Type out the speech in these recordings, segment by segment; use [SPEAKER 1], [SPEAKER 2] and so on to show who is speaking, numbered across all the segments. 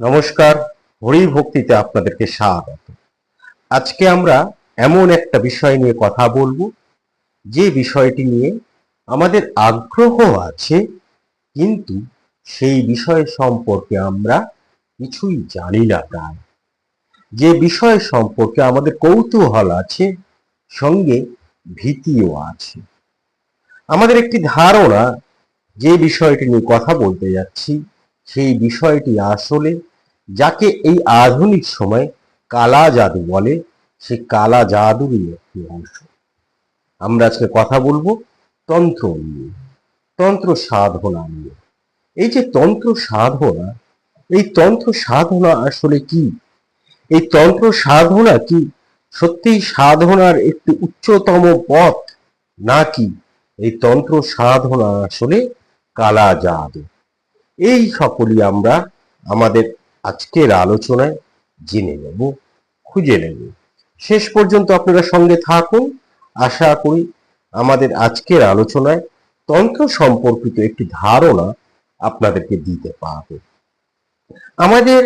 [SPEAKER 1] নমস্কার, হরি ভক্তিতে আপনাদেরকে স্বাগত। আজকে আমরা এমন একটা বিষয় নিয়ে কথা বলব, যে বিষয়টি নিয়ে আমাদের আগ্রহ আছে, কিন্তু সেই বিষয় সম্পর্কে আমরা কিছুই জানি না প্রায় যে বিষয় সম্পর্কে আমাদের কৌতূহল আছে, সঙ্গে ভীতিও আছে। আমাদের একটি ধারণা, যে বিষয়টি নিয়ে কথা বলতে যাচ্ছি, সেই বিষয়টি আসলে যাকে এই আধুনিক সময় কালা জাদু বলে, সে কালা জাদুরই একটি অংশ। আমরা আজকে কথা বলব তন্ত্র নিয়ে, তন্ত্র সাধনা নিয়ে। এই যে তন্ত্র সাধনা, এই তন্ত্র সাধনা আসলে কি? এই তন্ত্র সাধনা কি সত্যিই সাধনার একটি উচ্চতম পথ, নাকি এই তন্ত্র সাধনা আসলে কালা জাদু? এই সকলই আমরা আমাদের আজকের আলোচনায় জেনে নেব, খুঁজে নেব। শেষ পর্যন্ত আপনারা সঙ্গে থাকুন। আশা করি আমাদের আজকের আলোচনায় তন্ত্র সম্পর্কিত একটি ধারণা আপনাদেরকে দিতে পারব। আমাদের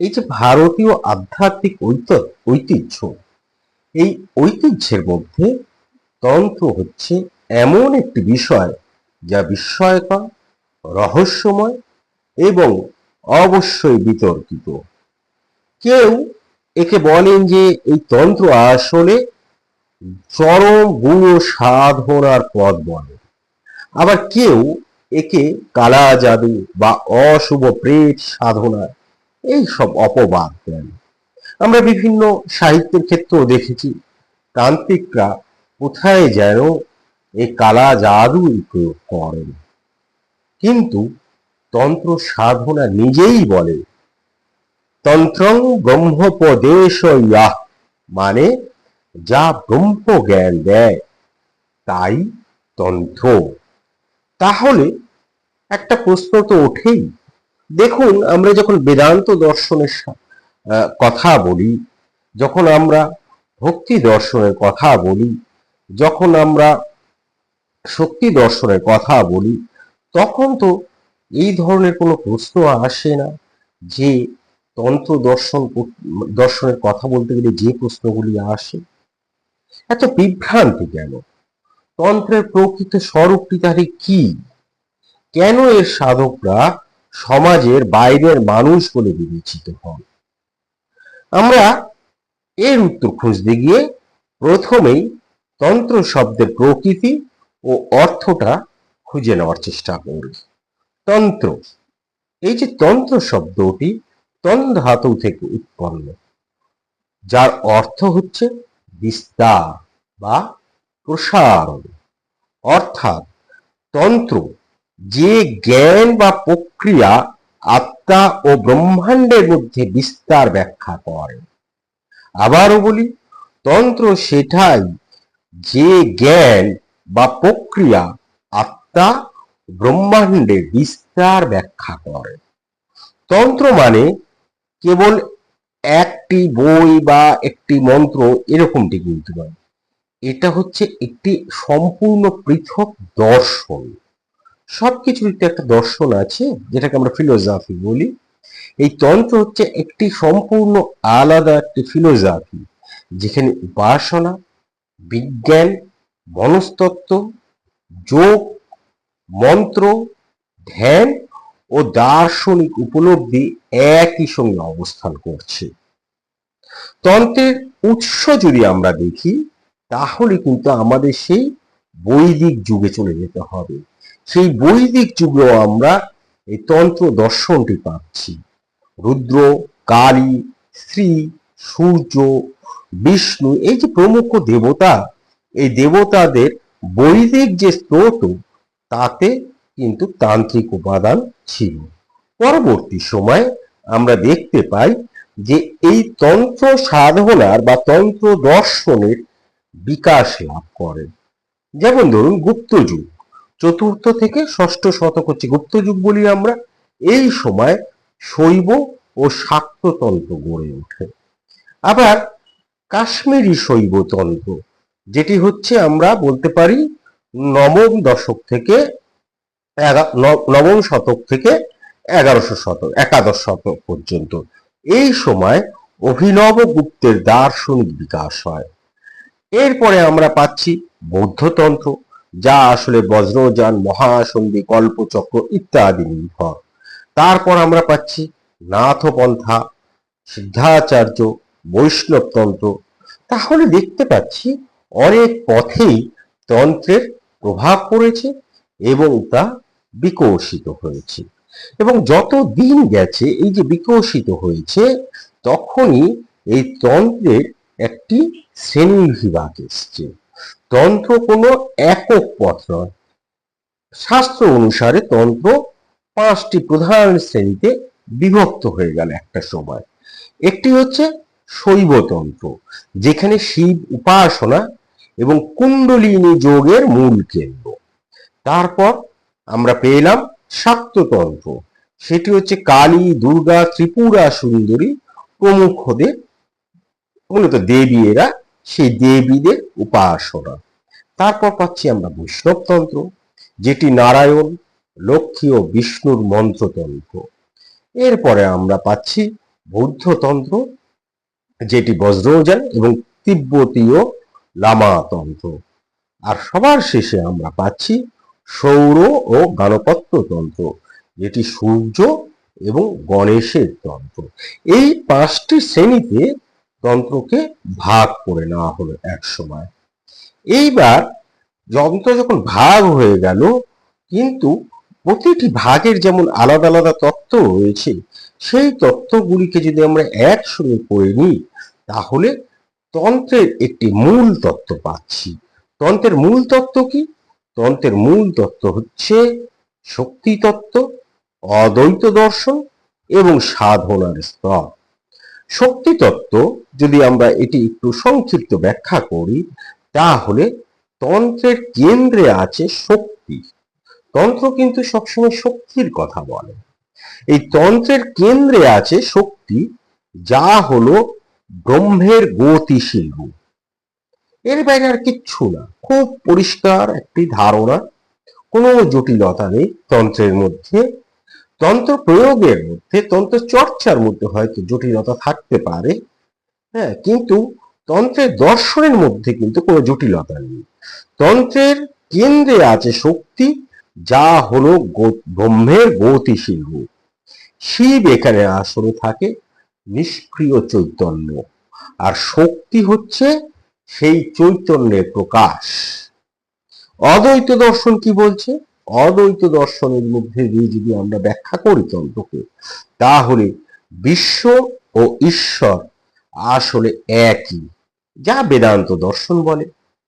[SPEAKER 1] এই যে ভারতীয় আধ্যাত্মিক ঐতিহ্য, এই ঐতিহ্যের মধ্যে তন্ত্র হচ্ছে এমন একটি বিষয় যা বিস্ময়কর, রহস্যময় এবং অবশ্যই বিতর্কিত। কেউ একে বলেন যে এই তন্ত্র আসলে চরম গুণ সাধনার পথ বলে। আবার কেউ একে কালা জাদু বা অশুভ প্রেত সাধনা এই সব অপবাদ দেন। আমরা বিভিন্ন সাহিত্যের ক্ষেত্রেও দেখেছি, তান্ত্রিকরা কোথায় যেন এই কালা জাদুই প্রয়োগ করেন। কিন্তু তন্ত্র সাধনা নিজেই বলে। তন্ত্রং ব্রহ্মোপদেশ ইয়াহ মানে যা ব্রহ্ম জ্ঞান দেয়, তাই তন্ত্র। তাহলে একটা প্রশ্ন তো ওঠেই। দেখুন, আমরা যখন বেদান্ত দর্শনের কথা বলি, যখন আমরা ভক্তি দর্শনের কথা বলি, যখন আমরা শক্তি দর্শনের কথা বলি, তখন তো এই ধরনের কোনো প্রশ্ন আসে না যে তন্ত্র দর্শন দর্শনের কথা বলতে গেলে যে প্রশ্নগুলি আসে। এত বিভ্রান্তি কেন? তন্ত্রের প্রকৃত স্বরূপটি তাহলে কি? কেন এর সাধকরা সমাজের বাইরের মানুষ বলে বিবেচিত হন? আমরা এর উত্তর খুঁজতে গিয়ে প্রথমেই তন্ত্র শব্দের প্রকৃতি ও অর্থটা খুঁজে নেওয়ার চেষ্টা করি তন্ত্র। এই যে তন্ত্র শব্দটি তন ধাতু থেকে উৎপন্ন, যার অর্থ হচ্ছে বিস্তার বা প্রসারণ। অর্থাৎ তন্ত্র যে জ্ঞান বা প্রক্রিয়া আত্মা ও ব্রহ্মাণ্ডের মধ্যে বিস্তার ব্যাখ্যা করে। আবারও বলি, তন্ত্র সেটাই যে জ্ঞান বা প্রক্রিয়া আত্মা ব্রহ্মাণ্ডে বিস্তার ব্যাখ্যা করে। তন্ত্র মানে কেবল একটি বই বা একটি মন্ত্র এরকমটি কিন্তু নয়। এটা হচ্ছে একটি সম্পূর্ণ পৃথক দর্শন। সব সবকিছুর একটি একটা দর্শন আছে, যেটাকে আমরা ফিলোসফি বলি। এই তন্ত্র হচ্ছে একটি সম্পূর্ণ আলাদা একটি ফিলোসফি যেখানে উপাসনা, বিজ্ঞান, মনস্তত্ত্ব, যোগ মন্ত্র, ধ্যান ও দার্শনিক উপলব্ধি একই সঙ্গে অবস্থান করছে। তন্ত্রের উৎস যদি আমরা দেখি, তাহলে কিন্তু আমাদের সেই বৈদিক যুগে চলে যেতে হবে। সেই বৈদিক যুগেও আমরা এই তন্ত্র দর্শনটি পাচ্ছি। রুদ্র, কালী, শ্রী, সূর্য, বিষ্ণু, এই যে প্রমুখ দেবতা, এই দেবতাদের বৈদিক যে স্রোত তাতে কিন্তু তান্ত্রিক উপাদান ছিল। পরবর্তী সময় আমরা দেখতে পাই যে এই তন্ত্র সাধনার বা তন্ত্র দর্শনের বিকাশ লাভ করে। যেমন ধরুন গুপ্ত যুগ, চতুর্থ থেকে ষষ্ঠ শতক হচ্ছে গুপ্ত যুগ বলি আমরা। এই সময় শৈব ও শাক্ততন্ত্র গড়ে ওঠে। আবার কাশ্মীরি শৈবতন্ত্র, যেটি হচ্ছে আমরা বলতে পারি নবম দশক থেকে নবম শতক থেকে এগারোশো শতক একাদশ শতক পর্যন্ত। এই সময় অভিনব গুপ্তের দার্শনিক বিকাশ হয়। এরপরে আমরা পাচ্ছি বৌদ্ধতন্ত্র, যা আসলে বজ্রযান, মহাসন্ধি, কল্পচক্র ইত্যাদি নির্ভর। তারপর আমরা পাচ্ছি নাথপন্থা, সিদ্ধাচার্য, বৈষ্ণবতন্ত্র। তাহলে দেখতে পাচ্ছি অনেক পথেই তন্ত্রের প্রভাব পড়েছে এবং তা বিকশিত হয়েছে। এবং যত দিন গেছে, এই যে বিকশিত হয়েছে, তখনই এই তন্ত্রের একটি শ্রেণি বিভাগ এসছে। তন্ত্র কোনো একক পথ নয়। শাস্ত্র অনুসারে তন্ত্র পাঁচটি প্রধান শ্রেণীতে বিভক্ত হয়ে গেল একটা সময়। একটি হচ্ছে শৈবতন্ত্র, যেখানে শিব উপাসনা এবং কুণ্ডলিনী যোগের মূল কেন্দ্র। তারপর আমরা পেলাম শাক্ততন্ত্র। সেটি হচ্ছে কালী, দুর্গা, ত্রিপুরা সুন্দরী প্রমুখদের মূলত দেবী এরা, সেই দেবীদের উপাসনা। তারপর পাচ্ছি আমরা বৈষ্ণবতন্ত্র, যেটি নারায়ণ, লক্ষ্মী ও বিষ্ণুর মন্ত্রতন্ত্র। এরপরে আমরা পাচ্ছি বৌদ্ধতন্ত্র, যেটি বজ্রযান এবং তিব্বতীয় লামাতন্ত্র। আর সবার শেষে আমরা পাচ্ছি সৌর ও গণপত্য তন্ত্র যেটি সূর্য এবং গণেশের তন্ত্র। এই পাঁচটি শ্রেণীতে তন্ত্রকে ভাগ করে নেওয়া হলো এক সময়। এইবার যন্ত্র যখন ভাগ হয়ে গেল, কিন্তু প্রতিটি ভাগের যেমন আলাদা আলাদা তত্ত্ব রয়েছে, সেই তত্ত্বগুলিকে যদি আমরা একসঙ্গে পড়ে নিই, তাহলে তন্ত্রের একটি মূল তত্ত্ব পাচ্ছি। তন্ত্রের মূল তত্ত্ব কি? তন্ত্রের মূল তত্ত্ব হচ্ছে শক্তি তত্ত্ব, অদ্বৈত দর্শন এবং সাধনার স্তর। শক্তি তত্ত্ব যদি আমরা এটি একটু সংক্ষিপ্ত ব্যাখ্যা করি, তাহলে তন্ত্রের কেন্দ্রে আছে শক্তি। তন্ত্র কিন্তু সবসময় শক্তির কথা বলে। এই তন্ত্রের কেন্দ্রে আছে শক্তি, যা হলো ব্রহ্মের গতিশীল রূপ এর বাইরে আর কিচ্ছু না। খুব পরিষ্কার একটি ধারণা। কোনো জটিলতা নেই তন্ত্রের মধ্যে। তন্ত্র প্রয়োগের মধ্যে, তন্ত্র চর্চার মধ্যে হয়তো জটিলতা থাকতে পারে। হ্যাঁ কিন্তু তন্ত্রের দর্শনের মধ্যে কিন্তু কোনো জটিলতা নেই। তন্ত্রের কেন্দ্রে আছে শক্তি, যা হলো ব্রহ্মের গতিশীল রূপ শিব এখানে আসলে থাকে। নিষ্ক্রিয় চৈতন্য আর শক্তি হচ্ছে সেই চৈতন্যের প্রকাশ। অদ্বৈত দর্শন কি বলছে? অদ্বৈত দর্শনের মধ্যে দিয়ে যদি আমরা ব্যাখ্যা করি তন্ত্রকে তাহলে বিশ্ব ও ঈশ্বর আসলে একই। যা বেদান্ত দর্শন বলে,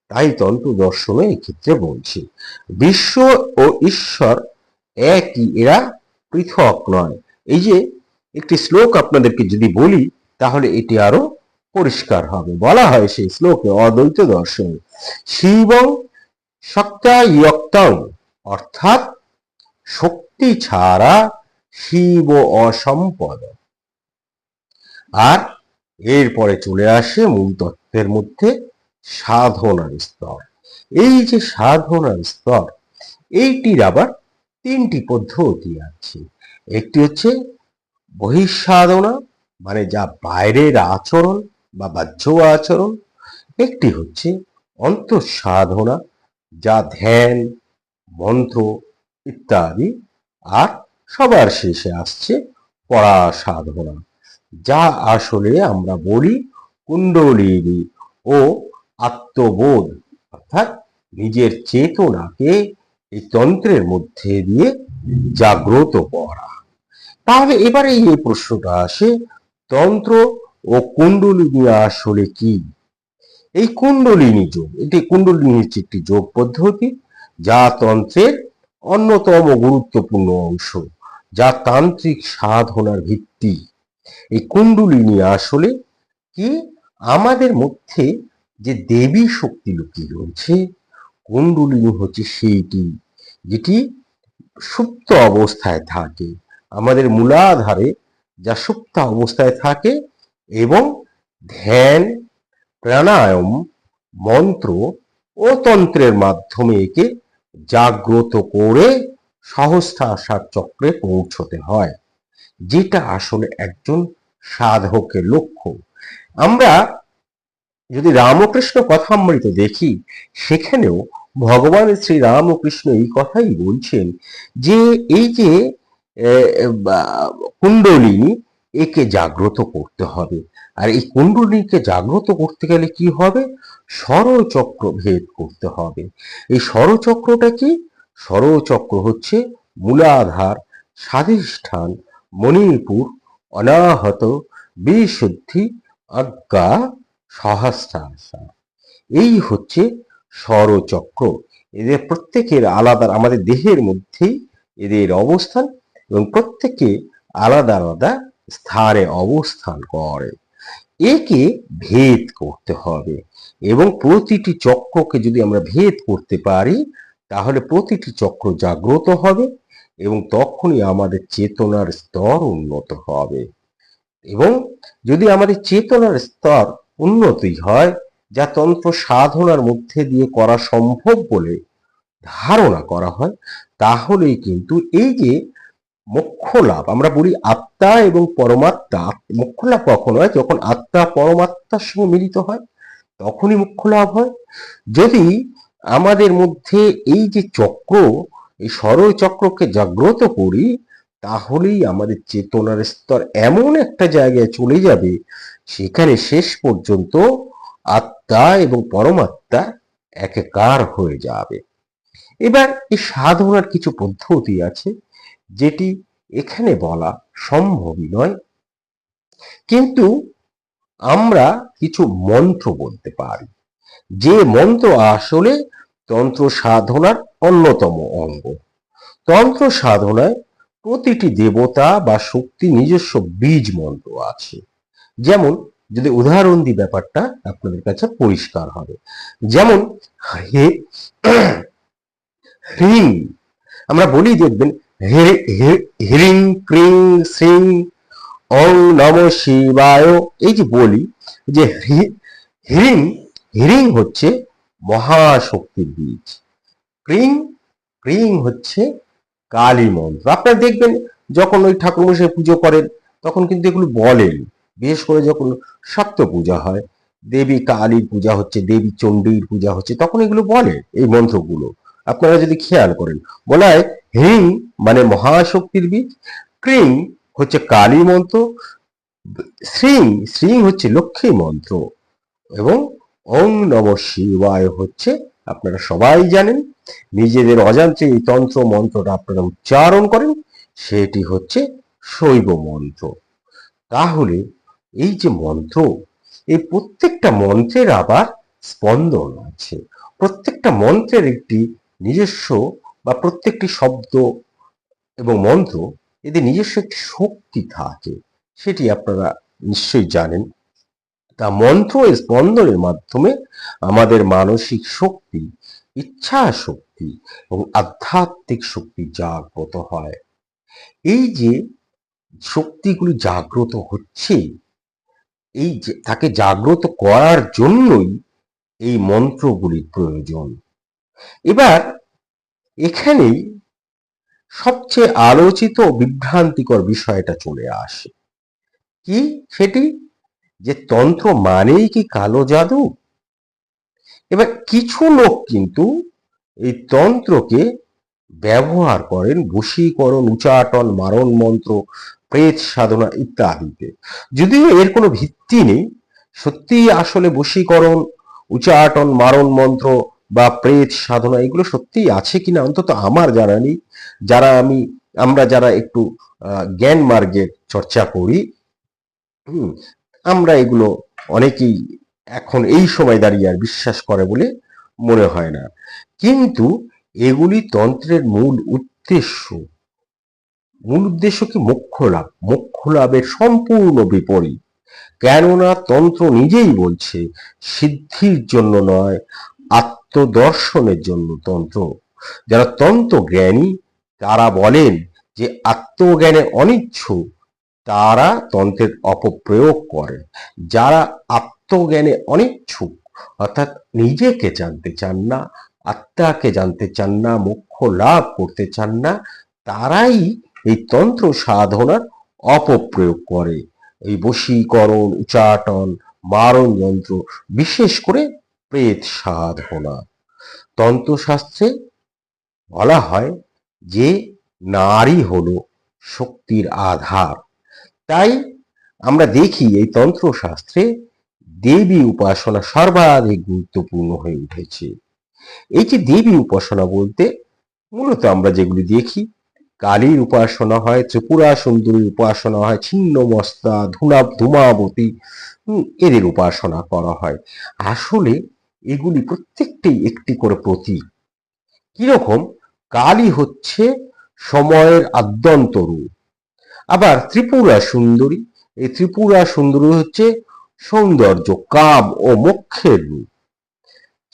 [SPEAKER 1] তাই তন্ত্র দর্শনে এক্ষেত্রে বলছে, বিশ্ব ও ঈশ্বর একই, এরা পৃথক নয়। এই যে একটি শ্লোক আপনাদেরকে যদি বলি, তাহলে এটি আরও পরিষ্কার হবে। বলা হয় সেই শ্লোকে, অদ্বৈত দর্শন, শিবং শক্তায়ক্তং অর্থাৎ শক্তি ছাড়া শিব অসম্পদ। আর এরপরে চলে আসে মূল তত্ত্বের মধ্যে সাধনার স্তর। এই যে সাধনার স্তর, এইটির আবার তিনটি পদ্ধতি আছে। একটি হচ্ছে বহিঃসাধনা মানে যা বাইরের আচরণ বা বাহ্য আচরণ, একটি হচ্ছে অন্তঃসাধনা, যা ধ্যান, মন্ত্র ইত্যাদি। আর সবার শেষে আসছে পড়া সাধনা যা আসলে আমরা বলি কুণ্ডলিনী ও আত্মবোধ। অর্থাৎ নিজের চেতনাকে এই তন্ত্রের মধ্যে দিয়ে জাগ্রত করা। তাহলে এবারে এই প্রশ্নটা আসে, তন্ত্র ও কুণ্ডলিনী আসলে কি? এই কুণ্ডলিনী যোগ এটি কুণ্ডলিনী হচ্ছে একটি যোগ পদ্ধতি, যা তন্ত্রের অন্যতম গুরুত্বপূর্ণ অংশ, যা তান্ত্রিক সাধনার ভিত্তি। এই কুণ্ডলিনী আসলে কি? আমাদের মধ্যে যে দেবী শক্তি লুকিয়ে রয়েছে কুণ্ডলিনী হচ্ছে সেইটি, যেটি সুপ্ত অবস্থায় থাকে। আমাদের মূলাধারে যা সুপ্ত অবস্থায় থাকে এবং ধ্যান, প্রাণায়াম, মন্ত্র ও তন্ত্রের মাধ্যমে একে জাগ্রত করে সহস্রাশার চক্রে পৌঁছতে হয়, যেটা আসলে একজন সাধকের লক্ষ্য। আমরা যদি রামকৃষ্ণ কথা কথামৃত দেখি, সেখানেও ভগবান শ্রী রামকৃষ্ণ এই কথাই বলছেন যে, এই যে কুণ্ডলিনী একে জাগ্রত করতে হবে। আর এই কুণ্ডলিনীকে জাগ্রত করতে গেলে কি হবে? সরচক্র ভেদ করতে হবে। এই সরচক্রটা কি? সরচক্র হচ্ছে মূলাধার, স্বাধিষ্ঠান, মণিপুর, অনাহত, বিশুদ্ধি, আজ্ঞা, সহস্রাশা। এই হচ্ছে স্বরচক্র। এদের প্রত্যেকের আলাদা, আমাদের দেহের মধ্যেই এদের অবস্থান এবং প্রত্যেকে আলাদা আলাদা স্থানে অবস্থান করে। একে ভেদ করতে হবে এবং প্রতিটি চক্রকে যদি আমরা ভেদ করতে পারি, তাহলে প্রতিটি চক্র জাগ্রত হবে এবং তখনই আমাদের চেতনার স্তর উন্নত হবে। এবং যদি আমাদের চেতনার স্তর উন্নতি হয়, যা তন্ত্র সাধনার মধ্যে দিয়ে করা সম্ভব বলে ধারণা করা হয়, তাহলেই কিন্তু এই যে মোক্ষ লাভ আমরা বলি আত্মা এবং পরমাত্মা। মোক্ষ লাভ কখন হয়? যখন আত্মা পরমাত্মার সঙ্গে মিলিত হয়, তখনই মোক্ষ লাভ হয়। যদি আমাদের মধ্যে এই যে চক্র, এই সরল চক্রকে জাগ্রত করি, তাহলেই আমাদের চেতনার স্তর এমন একটা জায়গায় চলে যাবে, সেখানে শেষ পর্যন্ত আত্মা এবং পরমাত্মা একাকার হয়ে যাবে। এবার এই সাধনার কিছু পদ্ধতি আছে। যেটি এখানে বলা সম্ভবই নয়। কিন্তু আমরা কিছু মন্ত্র বলতে পারি। যে মন্ত্র আসলে তন্ত্র সাধনার অন্যতম অঙ্গ। তন্ত্র সাধনায় প্রতিটি দেবতা বা শক্তি নিজস্ব বীজ মন্ত্র আছে। যেমন যদি উদাহরণ দিই ব্যাপারটা, আপনাদের কাছে পরিষ্কার হবে। যেমন হে হ্রিং আমরা বলি দেখবেন হ্রিং ক্রিং শ্রিং ওং নম শিবায়। এই যে বলি যে হ্রি- হ্রিং হচ্ছে মহাশক্তির বীজ। ক্রিং ক্রিং হচ্ছে কালী মন্ত্র। আপনারা দেখবেন যখন ওই ঠাকুরমশাই পুজো করেন, তখন কিন্তু এগুলো বলেন। বিশেষ করে যখন সপ্ত পূজা হয়, দেবী কালীর পূজা হচ্ছে, দেবী চণ্ডীর পূজা হচ্ছে, তখন এগুলো বলে এই মন্ত্রগুলো। আপনারা যদি খেয়াল করেন, বলা হয় হিং মানে মহাশক্তির বীজ, ক্রিং হচ্ছে কালী মন্ত্র, শ্রিং শ্রিং হচ্ছে লক্ষ্মী মন্ত্র, এবং ওং নম শিবায় হচ্ছে, আপনারা সবাই জানেন, নিজেদের অজান্তে এই তন্ত্র মন্ত্রটা আপনারা উচ্চারণ করেন, সেটি হচ্ছে শৈব মন্ত্র। তাহলে এই যে মন্ত্র, এই প্রত্যেকটা মন্ত্রের আবার স্পন্দন আছে। প্রত্যেকটা মন্ত্রের একটি নিজস্ব বা প্রত্যেকটি শব্দ এবং মন্ত্র এদের নিজস্ব একটি শক্তি থাকে, সেটি আপনারা নিশ্চয়ই জানেন। তা মন্ত্র স্পন্দনের মাধ্যমে আমাদের মানসিক শক্তি ইচ্ছা শক্তি এবং আধ্যাত্মিক শক্তি জাগ্রত হয়। এই যে শক্তিগুলি জাগ্রত হচ্ছে, এই তাকে জাগ্রত করার জন্যই এই মন্ত্রগুলির প্রয়োজন। এবার এখানেই সবচেয়ে আলোচিত বিভ্রান্তিকর বিষয়টা চলে আসে। কি সেটি? যে তন্ত্র মানেই কি কালো জাদু? এবার কিছু লোক কিন্তু এই তন্ত্রকে ব্যবহার করেন বশীকরণ, উচাটন, মারণ মন্ত্র, প্রেত সাধনা ইত্যাদিতে। যদিও এর কোনো ভিত্তি নেই সত্যি আসলে বশীকরণ, উচাটন, মারণ মন্ত্র বা প্রেত সাধনা, এগুলো সত্যিই আছে কিনা অন্তত আমার জানা নেই। যারা আমি, আমরা যারা একটু জ্ঞান মার্গের চর্চা করি, হুম, আমরা এগুলো অনেকেই এখন এই সময় দাঁড়িয়ে আর বিশ্বাস করে বলে মনে হয় না। কিন্তু এগুলি তন্ত্রের মূল উদ্দেশ্য। মূল উদ্দেশ্য কি? মোক্ষ লাভ। মোক্ষ লাভের সম্পূর্ণ বিপরীত। কেননা তন্ত্র নিজেই বলছে, সিদ্ধির জন্য নয় আত্মদর্শনের জন্য তন্ত্র। যারা তন্ত্র জ্ঞানী, তারা বলেন যে আত্মজ্ঞানে অনিচ্ছুক, তারা তন্ত্রের অপপ্রয়োগ করে। যারা আত্মজ্ঞানে অনিচ্ছুক, অর্থাৎ নিজেকে জানতে চান না, আত্মাকে জানতে চান না, মোক্ষ লাভ করতে চান না, তারাই এই তন্ত্র সাধনার অপপ্রয়োগ করে। এই বশীকরণ উচাটন মারণ যন্ত্র বিশেষ করে প্রেত সাধনা তন্ত্রশাস্ত্রে বলা হয় যে নারী হলো শক্তির আধার। তাই আমরা দেখি এই তন্ত্রশাস্ত্রে দেবী উপাসনা সর্বাধিক গুরুত্বপূর্ণ হয়ে উঠেছে। এই যে দেবী উপাসনা বলতে মূলত আমরা যেগুলি দেখি, কালীর উপাসনা হয়, ত্রিপুরা সুন্দরীর উপাসনা হয়, ছিন্ন মস্তা, ধুনা, ধুমাবতী এদের উপাসনা করা হয়। আসলে এগুলি প্রত্যেকটি একটি করে প্রতীক। কীরকম? কালী হচ্ছে সময়ের আদ্যন্ত রূপ। আবার ত্রিপুরা সুন্দরী, এই ত্রিপুরা সুন্দরী হচ্ছে সৌন্দর্য, কাম ও মোক্ষের রূপ।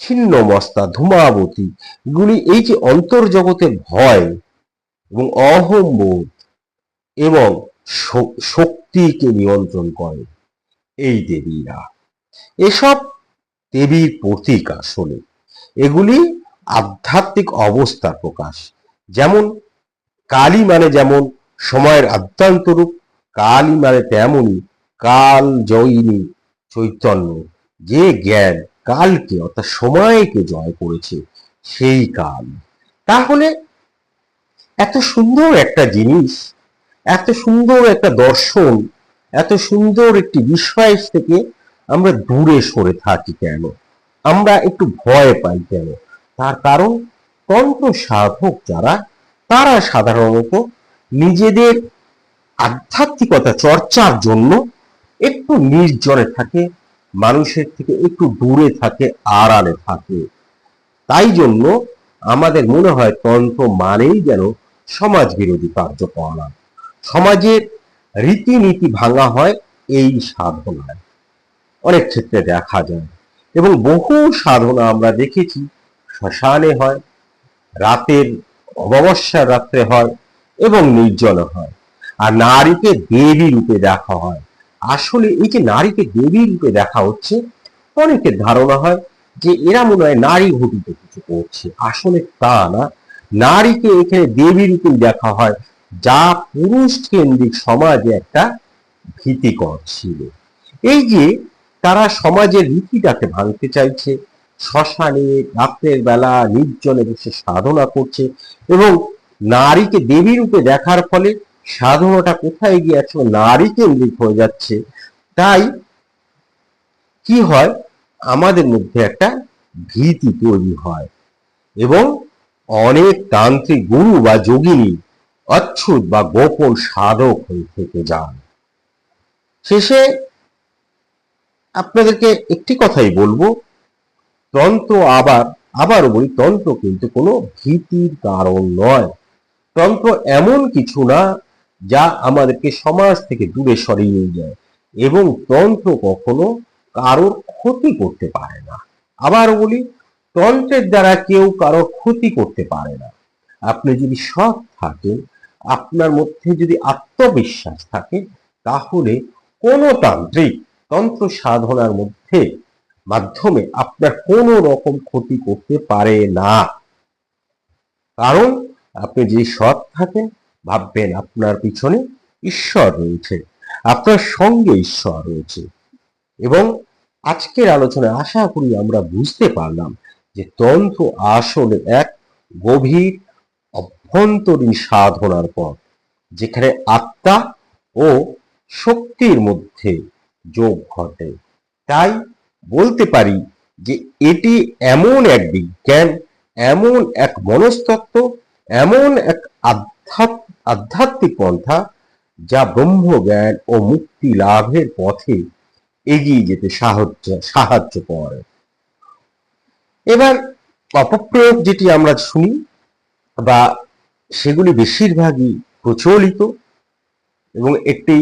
[SPEAKER 1] ছিন্ন মস্তা, ধূমাবতী, এগুলি এই যে অন্তর্জগতের ভয় এবং অহম্বোধ এবং শক্তিকে নিয়ন্ত্রণ করে, এই দেবীরা। এসব দেবীর প্রতীক আসলে এগুলি আধ্যাত্মিক অবস্থার প্রকাশ। যেমন, কালী মানে যেমন সময়ের আদ্যান্তরূপ কালী মানে তেমনই কাল জয়িনী চৈতন্য। যে জ্ঞান কালকে অর্থাৎ সময়কে জয় করেছে, সেই কাল। তাহলে, এত সুন্দর একটা জিনিস, এত সুন্দর একটা দর্শন, এত সুন্দর একটি বিষয় থেকে আমরা দূরে সরে থাকি কেন? আমরা একটু ভয় পাই কেন? তার কারণ তন্ত্র সাধক যারা, তারা সাধারণত নিজেদের আধ্যাত্মিকতা চর্চার জন্য একটু নির্জনে থাকে, মানুষের থেকে একটু দূরে থাকে, আড়ালে থাকে। তাই জন্য আমাদের মনে হয় তন্ত্র মানেই যেন সমাজ বিরোধী কার্যকলাপ। সমাজের রীতিনীতি ভাঙা হয় এই সাধনায়। অনেক ক্ষেত্রে দেখা যায়। এবং বহু সাধনা আমরা দেখেছি, শ্মশানে হয়, রাতের অমাবস্যার রাত্রে হয় এবং নির্জনে হয়। আর নারীকে দেবী রূপে দেখা হয়। আসলে এই যে নারীকে দেবী রূপে দেখা হচ্ছে, অনেকের ধারণা হয় যে এরা মনে হয় নারী ঘটিত কিছু করছে। আসলে তা না। নারীকে এখানে দেবী রূপে দেখা হয়, যা পুরুষ কেন্দ্রিক সমাজে একটা ভীতিকর ছিল। এই যে তারা সমাজের রীতিটাকে ভাঙতে চাইছে। শ্মশানে রাত্রের বেলা নির্জনে বসে সাধনা করছে এবং নারীকে দেবী রূপে দেখার ফলে সাধনাটা কোথায় গিয়ে আছে নারী কেন্দ্রিক হয়ে যাচ্ছে। তাই কি হয়? আমাদের মধ্যে একটা ভীতি তৈরি হয় এবং অনেক তান্ত্রিক গুরু বা যোগিনী অচ্ছুত বা গোপন সাধক হয়ে থেকে যান। শেষে আপনাদেরকে একটি কথাই বলব, তন্ত্র আবার আবারও বলি, তন্ত্র কিন্তু কোনো ভীতির কারণ নয়। তন্ত্র এমন কিছু না যা আমাদেরকে সমাজ থেকে দূরে সরিয়ে নিয়ে যায় এবং তন্ত্র কখনো কারোর ক্ষতি করতে পারে না। আবার বলি, তন্ত্রের দ্বারা কেউ কারোর ক্ষতি করতে পারে না। আপনি যদি সৎ থাকেন, আপনার মধ্যে যদি আত্মবিশ্বাস থাকে, তাহলে কোনো তান্ত্রিক তন্ত্র সাধনার মধ্যে মাধ্যমে আপনার কোনো রকম ক্ষতি করতে পারে না। কারণ আপনি যদি সৎ থাকেন, ভাববেন আপনার পিছনে ঈশ্বর রয়েছে, আপনার সঙ্গে ঈশ্বর রয়েছে। এবং আজকের আলোচনায় আশা করি আমরা বুঝতে পারলাম যে তন্ত্র আসলে এক গভীর অভ্যন্তরীণ সাধনার পথ, যেখানে আত্মা ও শক্তির মধ্যে যোগ ঘটে। তাই বলতে পারি যে এটি এমন এক বিজ্ঞান এমন এক মনস্তত্ত্ব, এমন এক আধ্যাত্মিক পন্থা যা ব্রহ্মজ্ঞান ও মুক্তি লাভের পথে এগিয়ে যেতে সাহায্য সাহায্য করে। এবার অপপ্রয়োগ যেটি আমরা শুনি বা সেগুলি বেশিরভাগই প্রচলিত এবং একটি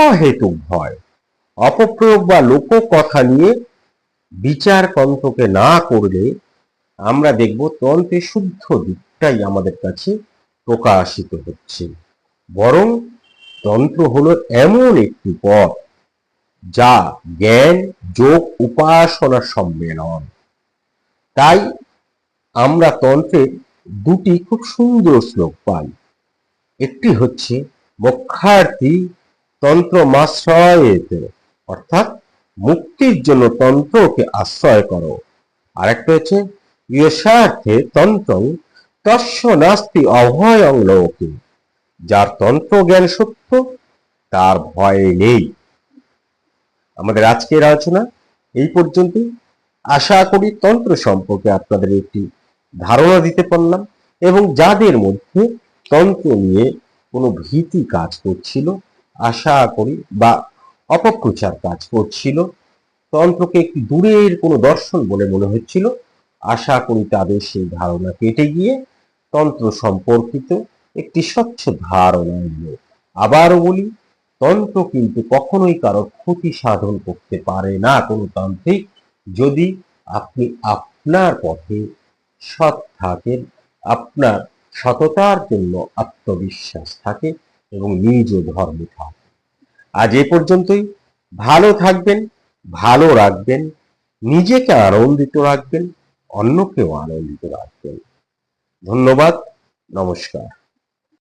[SPEAKER 1] অহেতুক ভয়। অপপ্রয়োগ বা লোককথা নিয়ে বিচার তন্ত্রকে না করলে আমরা দেখব তন্ত্রের শুদ্ধ দিকটাই আমাদের কাছে প্রকাশিত হচ্ছে। বরং তন্ত্র হলো এমন একটি পথ যা জ্ঞান, যোগ উপাসনার সম্মেলন। তাই আমরা তন্ত্রের দুটি খুব সুন্দর শ্লোক পাই। একটি হচ্ছে, মোক্ষার্থী তন্ত্র মাশ্রয়েতে অর্থাৎ মুক্তির জন্য তন্ত্রকে আশ্রয় করো। আরেকটা হচ্ছে ইয়সার্থে তন্ত্র তস্য নাস্তি অভয়ং লোকে। যার তন্ত্র জ্ঞান সত্য, তার ভয় নেই। আমাদের আজকের আলোচনা এই পর্যন্ত আশা করি তন্ত্র সম্পর্কে আপনাদের একটি ধারণা দিতে পারলাম এবং যাদের মধ্যে তন্ত্র নিয়ে কোনো ভীতি কাজ করছিল, আশা করি বা অপপ্রচার কাজ করছিল। তন্ত্রকে একটি দূরের কোনো দর্শন বলে মনে হচ্ছিল। আশা করি তাদের সেই ধারণা কেটে গিয়ে তন্ত্র সম্পর্কিত একটি স্বচ্ছ ধারণা এলো আবারও বলি, তন্ত্র কিন্তু কখনোই কারও ক্ষতি সাধন করতে পারে না কোনো তান্ত্রিক যদি আপনি আপনার পথে সৎ থাকেন, আপনার সততার জন্য আত্মবিশ্বাস থাকে এবং নিজ ধর্মে থাকে আজ এ পর্যন্তই। ভালো থাকবেন, ভালো রাখবেন, নিজেকে আনন্দিত রাখবেন, অন্যকেও আনন্দিত রাখবেন। ধন্যবাদ, নমস্কার।